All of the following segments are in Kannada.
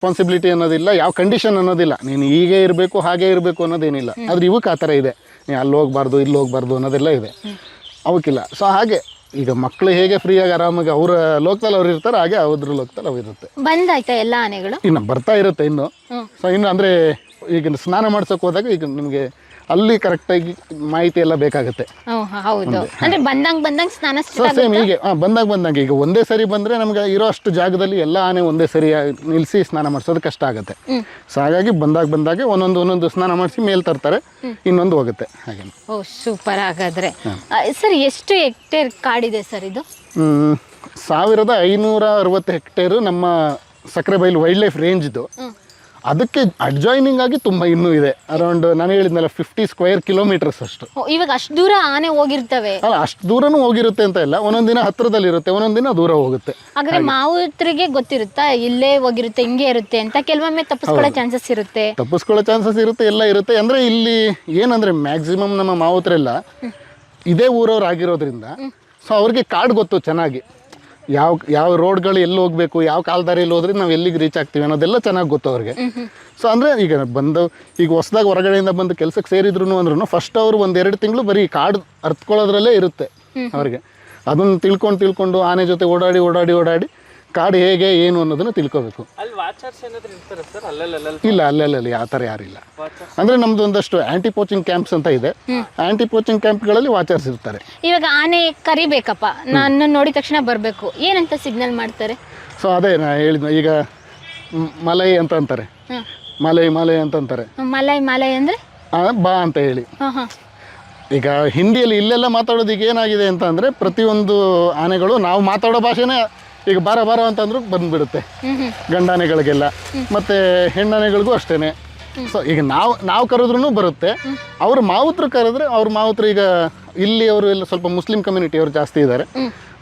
ರೆಸ್ಪಾನ್ಸಿಬಿಲಿಟಿ ಅನ್ನೋದಿಲ್ಲ ಯಾವ ಕಂಡೀಷನ್ ಅನ್ನೋದಿಲ್ಲ. ನೀನು ಹೀಗೆ ಇರಬೇಕು ಹಾಗೆ ಇರಬೇಕು ಅನ್ನೋದೇನಿಲ್ಲ. ಆದರೆ ಇವಕ್ಕೆ ಆ ಥರ ಇದೆ. ನೀ ಅಲ್ಲಿ ಹೋಗ್ಬಾರ್ದು ಇಲ್ಲಿ ಹೋಗ್ಬಾರ್ದು ಅನ್ನೋದೆಲ್ಲ ಇದೆ. ಅವಕ್ಕಿಲ್ಲ. ಸೊ ಹಾಗೆ ಈಗ ಮಕ್ಕಳು ಹೇಗೆ ಫ್ರೀಯಾಗಿ ಆರಾಮಾಗಿ ಅವರ ಲೋಕದಲ್ಲಿ ಅವ್ರು ಇರ್ತಾರೆ ಹಾಗೆ ಅವ್ರ ಲೋಕದಲ್ಲಿ ಅವ್ರು ಇರುತ್ತೆ. ಬಂದಾಯ್ತಾ ಎಲ್ಲ ಆನೆಗಳು? ಇನ್ನು ಬರ್ತಾ ಇರುತ್ತೆ ಇನ್ನು. ಸೊ ಇನ್ನು ಅಂದರೆ ಈಗ ಸ್ನಾನ ಮಾಡ್ಸೋಕೆ ಹೋದಾಗ ಈಗ ನಿಮಗೆ ಅಲ್ಲಿ ಕರೆಕ್ಟಾಗಿ ಮಾಹಿತಿ ಎಲ್ಲ ಬೇಕಾಗುತ್ತೆ. ಹೌದು. ಅಂದ್ರೆ ಬಂದಂಗ್ ಬಂದಂಗ್ ಸ್ನಾನ ಸೊ start ಸೇಮ್ ಹೀಗೆ. ಹಾಂ ಬಂದಾಗ ಬಂದಾಗ. ಈಗ ಒಂದೇ ಸರಿ ಬಂದರೆ ನಮ್ಗೆ ಇರೋ ಅಷ್ಟು ಜಾಗದಲ್ಲಿ ಎಲ್ಲ ಆನೆ ಒಂದೇ ಸರಿ ನಿಲ್ಲಿಸಿ ಸ್ನಾನ ಮಾಡಿಸೋದು ಕಷ್ಟ ಆಗುತ್ತೆ. ಸೊ ಹಾಗಾಗಿ ಬಂದಾಗ ಬಂದಾಗೆ ಒಂದೊಂದು ಒಂದೊಂದು ಸ್ನಾನ ಮಾಡಿಸಿ ಮೇಲೆ ತರ್ತಾರೆ. ಇನ್ನೊಂದು ಹೋಗುತ್ತೆ. ಹಾಗೆ. ಓ ಸೂಪರ್ ಹಾಗಾದ್ರೆ. ಸರ್ ಎಷ್ಟು ಹೆಕ್ಟೇರ್ ಕಾಡಿದೆ ಸರ್ ಇದು? ಸಾವಿರದ ಐನೂರ ಅರವತ್ತು ಹೆಕ್ಟೇರು ನಮ್ಮ ಸಕ್ಕರೆಬೈಲು ವೈಲ್ಡ್ ಲೈಫ್ ರೇಂಜ್ ಇದು. ಅದಕ್ಕೆ ಅಡ್ಜಾಯ್ನಿಂಗ್ ಆಗಿ ತುಂಬ ಇನ್ನೂ ಇದೆ. ಅರೌಂಡ್ ನಾನು ಹೇಳಿದ್ನಲ್ಲ ಫಿಫ್ಟಿ ಸ್ಕ್ವೇರ್ ಕಿಲೋಮೀಟರ್ಸ್ ಅಷ್ಟು. ಇವಾಗ ಅಷ್ಟು ದೂರ ಆನೆ ಹೋಗಿರ್ತವೆ. ಅಲ್ಲ ಅಷ್ಟು ದೂರನೂ ಹೋಗಿರುತ್ತೆ ಅಂತ ಇಲ್ಲ. ಒಂದೊಂದು ದಿನ ಹತ್ತಿರದಲ್ಲಿರುತ್ತೆ ಒಂದೊಂದು ದಿನ ದೂರ ಹೋಗುತ್ತೆ. ಹಾಗಾದ್ರೆ ಮಾವುತರಿಗೆ ಗೊತ್ತಿರುತ್ತಾ ಇಲ್ಲೇ ಹೋಗಿರುತ್ತೆ ಹಿಂಗೆ ಇರುತ್ತೆ ಅಂತ? ಕೆಲವೊಮ್ಮೆ ತಪ್ಪಿಸ್ಕೊಳ್ಳೋ ಚಾನ್ಸಸ್ ಇರುತ್ತೆ. ತಪ್ಪಿಸ್ಕೊಳ್ಳೋ ಚಾನ್ಸಸ್ ಇರುತ್ತೆ ಎಲ್ಲ ಇರುತ್ತೆ. ಅಂದರೆ ಇಲ್ಲಿ ಏನಂದರೆ ಮ್ಯಾಕ್ಸಿಮಮ್ ನಮ್ಮ ಮಾವುತರೆಲ್ಲ ಇದೇ ಊರವ್ರು ಆಗಿರೋದ್ರಿಂದ ಸೊ ಅವ್ರಿಗೆ ಕಾಡು ಗೊತ್ತು ಚೆನ್ನಾಗಿ. ಯಾವ ಯಾವ ರೋಡ್ಗಳು ಎಲ್ಲಿ ಹೋಗಬೇಕು ಯಾವ ಕಾಲ್ದಾರಿಯಲ್ಲಿ ಹೋದ್ರೆ ನಾವು ಎಲ್ಲಿಗೆ ರೀಚ್ ಆಗ್ತೀವಿ ಅನ್ನೋದೆಲ್ಲ ಚೆನ್ನಾಗಿ ಗೊತ್ತು ಅವ್ರಿಗೆ. ಸೊ ಅಂದರೆ ಈಗ ಬಂದು ಈಗ ಹೊಸ್ದಾಗ ಹೊರಗಡೆಯಿಂದ ಬಂದು ಕೆಲಸಕ್ಕೆ ಸೇರಿದ್ರು ಅಂದ್ರೂ ಫಸ್ಟ್ ಅವರು ಒಂದೆರಡು ತಿಂಗಳು ಬರೀ ಕಾಡು ಅರ್ತ್ಕೊಳ್ಳೋದ್ರಲ್ಲೇ ಇರುತ್ತೆ ಅವ್ರಿಗೆ. ಅದನ್ನು ತಿಳ್ಕೊಂಡು ತಿಳ್ಕೊಂಡು ಆನೆ ಜೊತೆ ಓಡಾಡಿ ಓಡಾಡಿ ಓಡಾಡಿ ಕಾಡು ಹೇಗೆ ಏನು ಅನ್ನೋದನ್ನು ತಿಳ್ಕೊಬೇಕು. ಇಲ್ಲ ಅಲ್ಲಲ್ಲಿ ಆ ಥರ ಯಾರಿಲ್ಲ. ಅಂದ್ರೆ ನಮ್ದು ಒಂದಷ್ಟು ಆಂಟಿ ಪೋಚಿಂಗ್ ಕ್ಯಾಂಪ್ಸ್ ಅಂತ ಇದೆ. ಆಂಟಿ ಪೋಚಿಂಗ್ ಕ್ಯಾಂಪ್ಗಳಲ್ಲಿ ವಾಚರ್ಸ್ ಇರ್ತಾರೆ. ಇವಾಗ ಆನೆ ಕರಿಬೇಕಪ್ಪ. ನಾನು ನೋಡಿದ ತಕ್ಷಣ ಬರಬೇಕು. ಏನಂತ ಸಿಗ್ನಲ್ ಮಾಡ್ತಾರೆ? ಸೊ ಅದೇ ನಾ ಹೇಳಿದ್ನ ಈಗ ಮ್- ಮಲೈ ಅಂತ ಅಂತಾರೆ. ಮಲೈ ಮಲೈ ಅಂತ ಅಂತಾರೆ. ಮಲೈ ಮಲೈ ಅಂದ್ರೆ? ಆ, ಬಾ ಅಂತ ಹೇಳಿ. ಹಾಂ ಹಾಂ. ಈಗ ಹಿಂದಿಯಲ್ಲಿ ಇಲ್ಲೆಲ್ಲ ಮಾತಾಡೋದು ಈಗ ಏನಾಗಿದೆ ಅಂತ ಅಂದರೆ ಪ್ರತಿಯೊಂದು ಆನೆಗಳು ನಾವು ಮಾತಾಡೋ ಭಾಷೆನೇ ಈಗ ಬಾರ ಬಾರ ಅಂತಂದ್ರೂ ಬಂದ್ಬಿಡುತ್ತೆ. ಗಂಡಾನೆಗಳಿಗೆಲ್ಲ. ಮತ್ತೆ ಹೆಣ್ಣಾನೆಗಳಿಗೂ ಅಷ್ಟೇನೆ. ಸೊ ಈಗ ನಾವು ನಾವು ಕರೆದ್ರೂ ಬರುತ್ತೆ. ಅವ್ರ ಮಾವುತರು ಕರೆದ್ರೆ ಅವ್ರ ಮಾವುತರು ಈಗ ಇಲ್ಲಿ ಅವರು ಎಲ್ಲ ಸ್ವಲ್ಪ ಮುಸ್ಲಿಂ ಕಮ್ಯುನಿಟಿ ಅವರು ಜಾಸ್ತಿ ಇದ್ದಾರೆ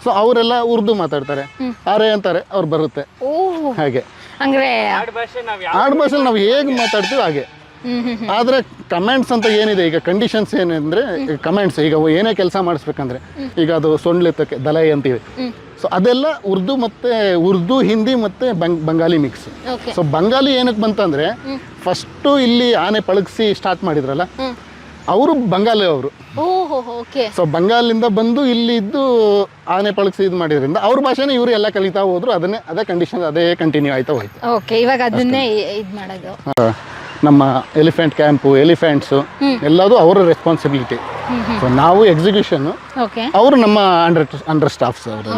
ಸೊ ಅವರೆಲ್ಲ ಉರ್ದು ಮಾತಾಡ್ತಾರೆ. ಆರೆ ಅಂತಾರೆ ಅವ್ರು ಬರುತ್ತೆ. ಓ ಹಾಗೆ. ಅಂದ್ರೆ ಆಡ್ ಭಾಷೆ ನಾವ್ ಆಡ್ ಭಾಷೆಲಿ ನಾವು ಹೇಗೆ ಮಾತಾಡ್ತೀವಿ ಹಾಗೆ. ಆದರೆ ಕಮೆಂಟ್ಸ್ ಅಂತ ಏನಿದೆ? ಈಗ ಕಂಡೀಷನ್ಸ್ ಏನಂದ್ರೆ ಕಮೆಂಟ್ಸ್ ಈಗ ಏನೇ ಕೆಲಸ ಮಾಡಿಸ್ಬೇಕಂದ್ರೆ ಈಗ ಅದು ಸೊಂಡ್ಲೆತ್ತಕ್ಕೆ ದಲೈ ಅಂತೀವಿ. ಸೊ ಅದೆಲ್ಲ ಉರ್ದು ಮತ್ತೆ ಉರ್ದು ಹಿಂದಿ ಮತ್ತೆ ಬಂಗ್ ಬಂಗಾಲಿ ಮಿಕ್ಸ್ ಸೊ ಬಂಗಾಲಿ ಏನಕ್ಕೆ ಬಂತಂದ್ರೆ ಫಸ್ಟು ಇಲ್ಲಿ ಆನೆ ಪಳಗಿಸಿ ಸ್ಟಾರ್ಟ್ ಮಾಡಿದ್ರಲ್ಲ ಅವರು ಬಂಗಾಲಿ ಅವರು. ಸೊ ಬಂಗಾಲಿಂದ ಬಂದು ಇಲ್ಲಿ ಇದ್ದು ಆನೆ ಪಳಗಿಸಿ ಇದು ಮಾಡಿದ್ರಿಂದ ಅವ್ರ ಭಾಷೆನೇ ಇವರು ಎಲ್ಲ ಕಲಿತಾ ಹೋದ್ರು ಅದನ್ನೇ ಅದೇ ಕಂಡೀಷನ್ ಅದೇ ಕಂಟಿನ್ಯೂ ಆಯ್ತಾ ಹೋಯ್ತು. ಓಕೆ ಇವಾಗ ಅದನ್ನೇ ಇದು ಮಾಡೋದು. ನಮ್ಮ ಎಲಿಫೆಂಟ್ ಕ್ಯಾಂಪು ಎಲಿಫೆಂಟ್ಸು ಎಲ್ಲದು ಅವರ ರೆಸ್ಪಾನ್ಸಿಬಿಲಿಟಿ ಸೊ ನಾವು ಎಕ್ಸಿಕ್ಯೂಷನ್ ಅವರು ನಮ್ಮ ಅಂಡರ್ ಅಂಡರ್ ಸ್ಟಾಫ್ಸ್ ಅವರು.